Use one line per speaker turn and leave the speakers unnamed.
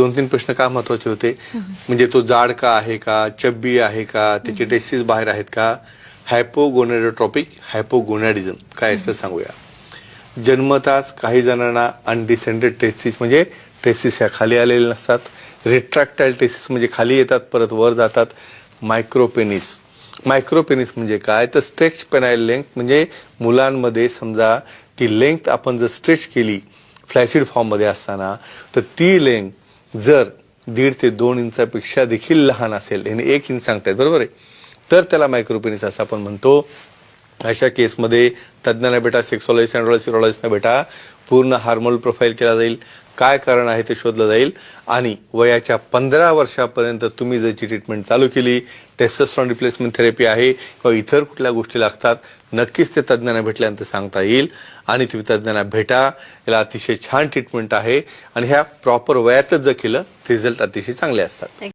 दोन तीन प्रश्न का महत्त्वाचे होते? म्हणजे तो जाड का आहे का? चब्बी आहे का? त्याचे टेस्टिस बाहेर आहेत का? हायपोगोनेडोट्रॉपिक हायपोगोनॅडिझम. काय असतं सांगूया. जन्मताच काही जणांना अनडिसेंडेड टेस्टिस म्हणजे टेस्टिस ह्या खाली आलेले नसतात. रिट्रॅक्टाईल टेस्टिस म्हणजे खाली येतात परत वर जातात. मायक्रोपेनिस मायक्रोपेनिस म्हणजे काय? तर स्ट्रेच पेनाईल लेंथ म्हणजे मुलांमध्ये समजा ती लेंथ आपण जर स्ट्रेच केली फ्लॅसिड फॉर्ममध्ये असताना तर ती लेंथ जर दीड ते दोन इंचापेक्षा देखील लहान असेल याने एक इंच सांगतायत बरोबर आहे? तर त्याला मायक्रोपेनिस असं आपण म्हणतो. अशा केसमध्ये तज्ज्ञांना भेटा सेक्सॉलॉजिस्ट अँड्रॉलॉजिस्ट सिरोलॉजिस्टना भेटा. पूर्ण हार्मोनल प्रोफाईल केला जाईल. काय कारण आहे ते शोधलं जाईल. आणि वयाच्या पंधरा वर्षापर्यंत तुम्ही ज्याची ट्रीटमेंट चालू केली टेस्टोस्ट्रॉन रिप्लेसमेंट थेरपी आहे किंवा इतर कुठल्या गोष्टी लागतात नक्कीच ते तज्ज्ञांना भेटल्यानंतर सांगता येईल. आणि तुम्ही तज्ज्ञांना भेटा. याला अतिशय छान ट्रीटमेंट आहे. आणि ह्या प्रॉपर वयातच जर केलं रिझल्ट अतिशय चांगले असतात.